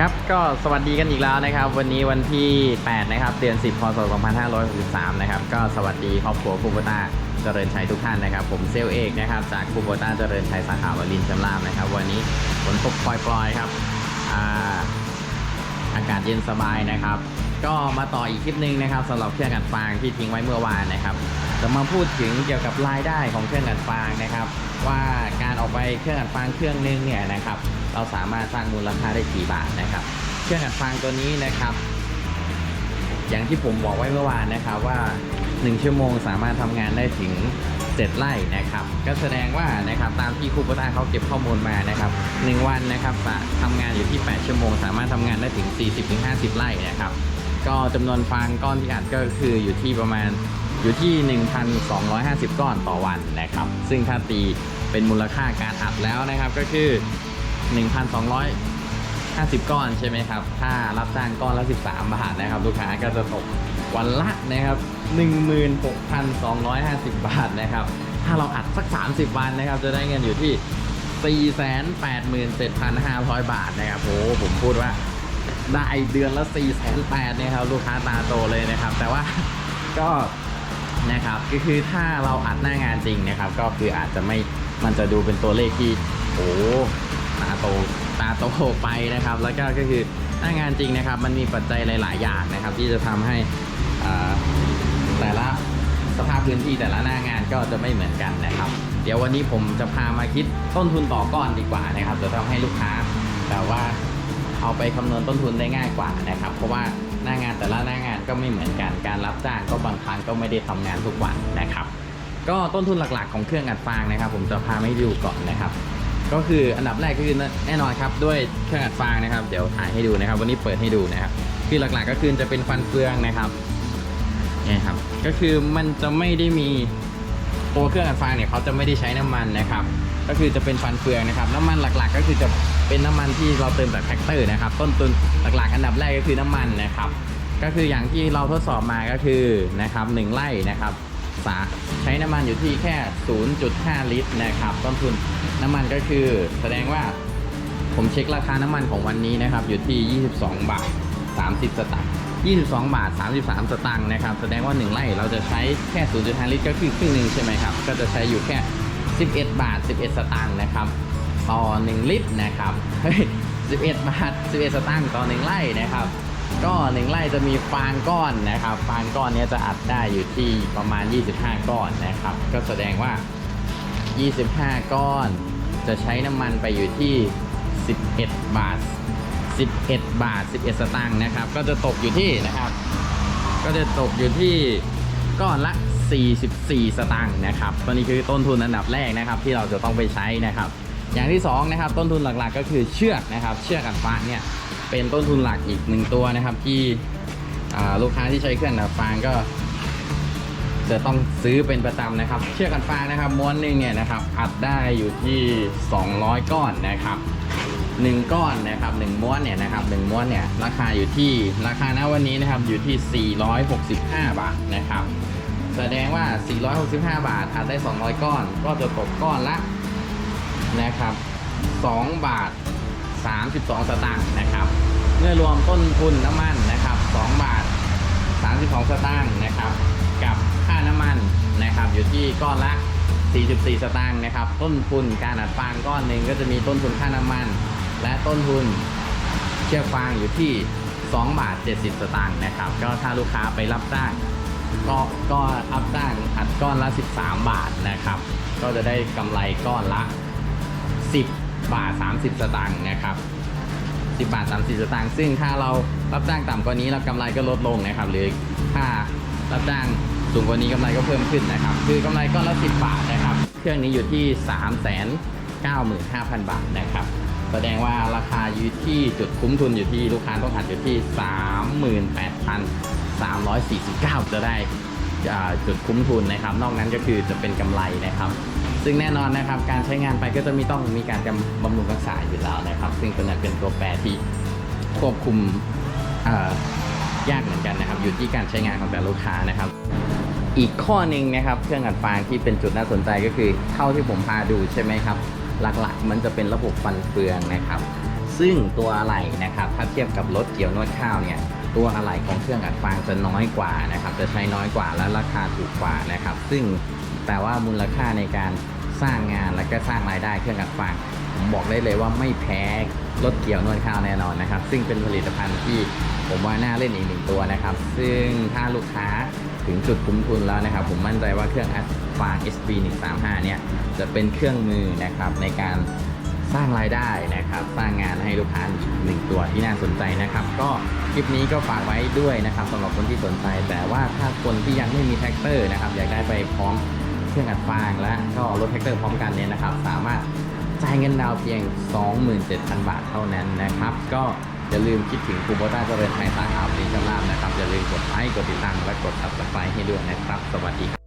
ครับก็สวัสดีกันอีกแล้วนะครับ วันนี้วันที่ 8 นะครับ เดือน 10 พศ 2563 นะครับ ก็สวัสดีครอบครัวคูโบต้าเจริญชัยทุกท่านนะครับ ผมเซลเอกนะครับ จากคูโบต้าเจริญชัยสาขาวลินชำราบนะครับ วันนี้ฝนตกปล่อยๆครับอ่าอากาศเย็นสบายนะครับ ก็มาต่ออีกคลิปหนึงนะครับสำหรับเครื่องอัดฟางที่ทิ้งไว้เมื่อวานนะครับจะมาพูดถึงเกี่ยวกับรายได้ของเครื่องอัดฟางนะครับ ว่าการออกไปเครื่องอัดฟางเครื่องนึงเนี่ยนะครับ เราสามารถสร้างมูลค่าได้กี่บาทนะครับเครื่องอัดฟางตัวนี้นะครับ อย่างที่ผมบอกไว้เมื่อวานนะครับว่า 1 ชั่วโมงสามารถทำงานได้ถึง7ไร่นะครับก็แสดงว่านะครับตามที่ครูปต้าเขาเก็บข้อมูลมานะครับ 1 วันนะครับจะทำงานอยู่ที่ 8 ชั่วโมง สามารถทำงานได้ถึง 40-50 ไร่นะครับ ก็จำนวนฟางก้อนที่อัดก็คืออยู่ที่ประมาณอยู่ที่ 1,250 ก้อนต่อวันนะครับ ซึ่งถ้าตีเป็นมูลค่าการอัดแล้วนะครับก็คือ 1,250 ก้อนใช่ไหมครับ ถ้ารับจ้างก้อนละ 13 บาทนะครับ ลูกค้าก็จะตกวันละนะครับ 16,250 บาทนะครับ ถ้าเราอัดสัก 30 วันนะครับ จะได้เงินอยู่ที่ 487,500 บาทนะครับโอ้ผมพูดว่าได้เดือนละ4 8 0 0เนี่ยครับ ลูกค้าตาโตเลยนะครับ แต่ว่าก็นะครับก็คือถ้าเราอัดหน้างานจริงนะครับ ก็คืออาจจะไม่มันจะดูเป็นตัวเลขที่โอ้ โตตาโตไปนะครับ แล้วก็ก็คือหน้างานจริงนะครับ มันมีปัจจัยหลาย ๆ อย่างนะครับ ที่จะทำให้แต่ละสภาพพื้นที่แต่ละหน้างานก็จะไม่เหมือนกันนะครับ เดี๋ยววันนี้ผมจะพามาคิดต้นทุนต่อก้อนดีกว่านะครับจะทำให้ลูกค้าแต่ว่าเอาไปคำนวณต้นทุนได้ง่ายกว่านะครับ เพราะว่าหน้างานแต่ละหน้างานก็ไม่เหมือนกันการรับจ้างก็บางครั้งก็ไม่ได้ทำงานทุกวันนะครับ ก็ต้นทุนหลักๆของเครื่องอัดฟางนะครับ ผมจะพามาให้ดูก่อนนะครับ ก็คืออันดับแรกก็คือแน่นอนครับด้วยเครื่องอัดฟางนะครับ เดี๋ยวถ่ายให้ดูนะครับ วันนี้เปิดให้ดูนะครับคือหลักๆก็คือจะเป็นฟันเฟืองนะครับนี่ครับ ก็คือมันจะไม่ได้มีตัวเครื่องอัดฟางเนี่ยเขาจะไม่ได้ใช้น้ำมันนะครับ ก็คือจะเป็นฟันเฟืองนะครับ น้ำมันหลักๆ ก็คือจะเป็นน้ำมันที่เราเติมจากแท็กเตอร์นะครับ ต้นทุนหลักๆ อันดับแรกก็คือน้ำมันนะครับ ก็คืออย่างที่เราทดสอบมาก็คือนะครับหนึ่งไร่นะครับ สาใช้น้ำมันอยู่ที่แค่ 0.5 ลิตรนะครับ ต้นทุนน้ำมันก็คือ แสดงว่าผมเช็คราคาน้ำมันของวันนี้นะครับ อยู่ที่ 22 บาท 30 สตางค์ 22 บาท 33 สตางค์นะครับ แสดงว่า 1ไร่เราจะใช้แค่ 0.5 ลิตรก็คือครึ่งหนึ่งใช่ไหมครับ ก็จะใช้อยู่แค่ 11 บาท 11 สตางค์นะครับ ต่อ 1 ลิตรนะครับ 11 บาท 11 สตางค์ต่อ 1 ไร่นะครับ ก็1ไร่จะมีฟางก้อนนะครับ ฟางก้อนนี้จะอัดได้อยู่ที่ประมาณ 25 ก้อนนะครับ ก็แสดงว่า 25 ก้อน จะใช้น้ำมันไปอยู่ที่ 11 บาท 11 บาท 11 สตางค์นะครับ ก็จะตกอยู่ที่นะครับ ก็จะตกอยู่ที่ก้อนละ 44 สตางค์นะครับตัวนี้คือต้นทุนอันดับแรกนะครับ ที่เราจะต้องไปใช้นะครับ อย่างที่สองนะครับต้นทุนหลักๆก็คือเชือกนะครับ เชือกอัดฟางเนี่ย เป็นต้นทุนหลักอีกหนึ่งตัวนะครับ ที่ลูกค้าที่ใช้เครื่องอัดฟางก็ จะต้องซื้อเป็นประจำนะครับ เชือกอัดฟางนะครับ ม้วนหนึ่งเนี่ยนะครับ อัดได้อยู่ที่ 200 ก้อนนะครับหนึ่งก้อนนะครับหนึ่งม้วนเนี่ยนะครับหนึ่งม้วนเนี่ยราคาอยู่ที่ราคาณวันนี้นะครับอยู่ที่ 465 บาทนะครับ แสดงว่า 465 บาทอัดได้ 200 ก้อน ก็จะตกก้อนละนะครับ 2 บาท 32 สตางค์นะครับ เมื่อรวมต้นทุนน้ำมันนะครับ 2 บาท 32 สตางค์นะครับ กับค่าน้ำมันนะครับ อยู่ที่ก้อนละ 44 สตางค์นะครับ ต้นทุนการอัดฟางก้อนหนึ่งก็จะมีต้นทุนค่าน้ำมัน และต้นทุนเชือกฟางอยู่ที่ 2 บาท 70 สตางค์นะครับ ก็ถ้าลูกค้าไปรับจ้างก็ก็อัพจ้างอัดก้อนละ 13 บาทนะครับ ก็จะได้กำไรก้อนละ 10 บาท 30 สตางค์นะครับ10 บาท 30 สตางค์ซึ่งถ้าเรารับจ้างต่ำกว่านี้เรากำไรก็ลดลงนะครับ หรือถ้ารับจ้างสูงกว่านี้กำไรก็เพิ่มขึ้นนะครับ คือกำไรก้อนละ 10 บาทนะครับ เครื่องนี้อยู่ที่ 395,000 บาทนะครับ แสดงว่าราคาอยู่ที่จุดคุ้มทุนอยู่ที่ลูกค้าต้องหัดอยู่ที่ 38,349 จะได้อ่าจุดคุ้มทุนนะครับ นอกนั้นก็คือจะเป็นกำไรนะครับ ซึ่งแน่นอนนะครับการใช้งานไปก็จะมีต้องมีการกำบำรุงรักษาอยู่แล้วนะครับ ซึ่งตัวนั้นเป็นตัวแปรที่ควบคุมยากเหมือนกันนะครับ อยู่ที่การใช้งานของแต่ละลูกค้านะครับ อีกข้อหนึ่งนะครับ เครื่องอัดฟางที่เป็นจุดน่าสนใจก็คือเท่าที่ผมพาดูใช่ไหมครับ หลักๆ มันจะเป็นระบบฟันเฟืองนะครับ ซึ่งตัวอะไหล่นะครับ ถ้าเทียบกับรถเกี่ยวนวดข้าวเนี่ยตัวอะไหล่ของเครื่องอัดฟางจะน้อยกว่านะครับ จะใช้น้อยกว่าและราคาถูกกว่านะครับ ซึ่งแต่ว่ามูลค่าในการ สร้างงานและก็สร้างรายได้เครื่องอัดฟางผมบอกได้เลยว่าไม่แพ้รถเกี่ยวนวดข้าวแน่นอนนะครับ ซึ่งเป็นผลิตภัณฑ์ที่ผมว่าน่าเล่นอีกหนึ่งตัวนะครับ ซึ่งถ้าลูกค้าถึงจุดคุ้มทุนแล้วนะครับ ผมมั่นใจว่าเครื่องอัดฟาง SB 135เนี่ยจะเป็นเครื่องมือนะครับในการสร้างรายได้นะครับ สร้างงานให้ลูกค้าอีกหนึ่งตัวที่น่าสนใจนะครับ ก็คลิปนี้ก็ฝากไว้ด้วยนะครับสำหรับคนที่สนใจ แต่ว่าถ้าคนที่ยังไม่มีแท็กเตอร์นะครับอยากได้ไปพร้อม เครื่องอัดฟางและก็รถแท็กเตอร์พร้อมกันเนี่ยนะครับ สามารถจ่ายเงินดาวน์เพียง 27,000 บาทเท่านั้นนะครับ ก็อย่าลืมคิดถึงคูโบต้าเจริญไทยสางอาบดีชำรามนะครับ อย่าลืมกดไลค์กดติดตามและกดซับสไครต์ให้ด้วยนะครับ สวัสดีครับ